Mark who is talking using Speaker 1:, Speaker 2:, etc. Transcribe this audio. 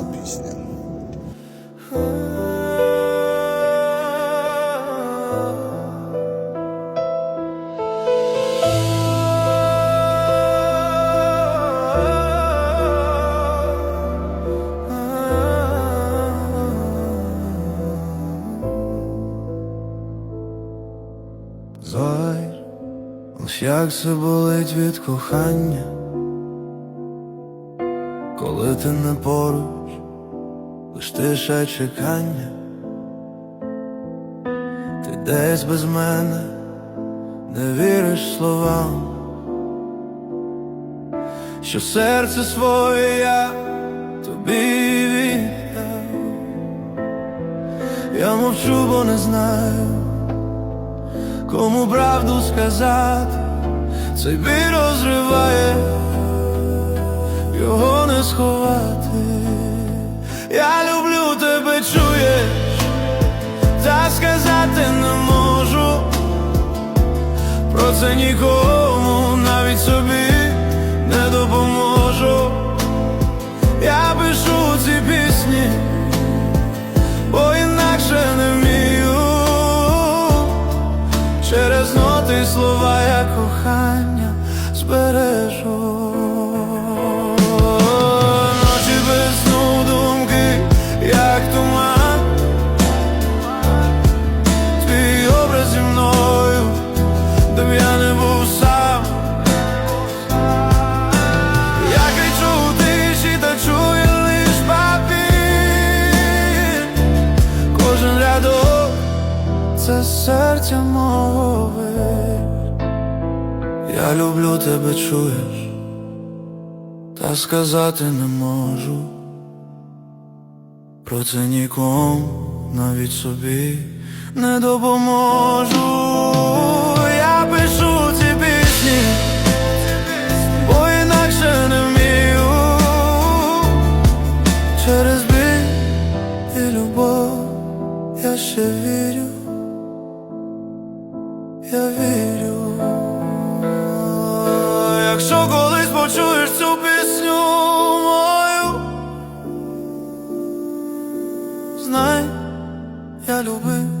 Speaker 1: гарна пісня. Зай, ось як це болить від кохання, коли ти не поруч лиш чекання, ти десь без мене не віриш словам, що серце своє я тобі віддав. Я мовчу, бо не знаю, кому правду сказати, цей біль розриває, це нікому, навіть собі не допоможу. Я пишу ці пісні бо інакше не вмію через ноти слова я кохання збережу. Це серця мови Я люблю тебе, чуєш, та сказати не можу. Про це нікому, навіть собі не допоможу. Я пишу ці пісні бо інакше не вмію. Через біль і любов я ще вірю, я вірю, якщо колись почуєш цю пісню мою, знай, я любив.